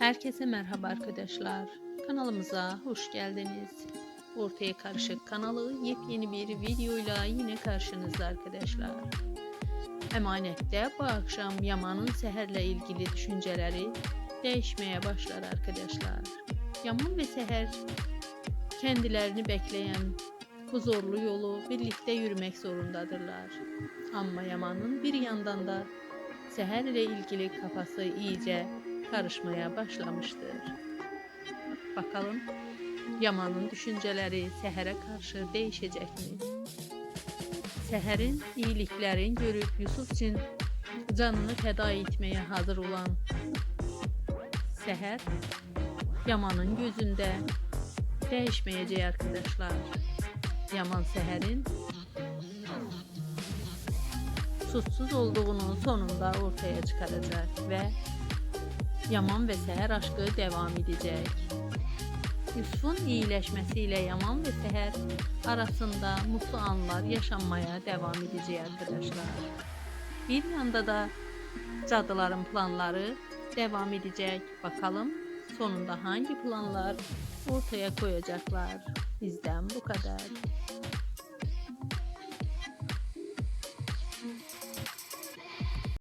Herkese merhaba arkadaşlar. Kanalımıza hoş geldiniz. Ortaya Karışık kanalı yepyeni bir videoyla yine karşınızda arkadaşlar. Emanette bu akşam Yaman'ın seherle ilgili düşünceleri değişmeye başlar arkadaşlar. Yaman ve Seher kendilerini bekleyen bu yolu birlikte yürümek zorundadırlar. Ama Yaman'ın bir yandan da Seher ile ilgili kafası iyice karışmaya başlamıştır. Bakalım Yaman'ın düşünceleri Seher'e karşı değişecek mi? Seher'in iyiliklerini görüp Yusuf için canını feda etmeye hazır olan Seher Yaman'ın gözünde değişmeyeceği arkadaşlar. Yaman Seher'in suçsuz olduğunu sonunda ortaya çıkaracak ve Yaman ve Seher aşkı devam edecek. Yusuf'un iyileşmesiyle Yaman ve Seher arasında mutlu anlar yaşanmaya devam edecek arkadaşlar. Bir yanda da cadıların planları devam edecek. Bakalım sonunda hangi planlar ortaya koyacaklar. Bizden bu kadar.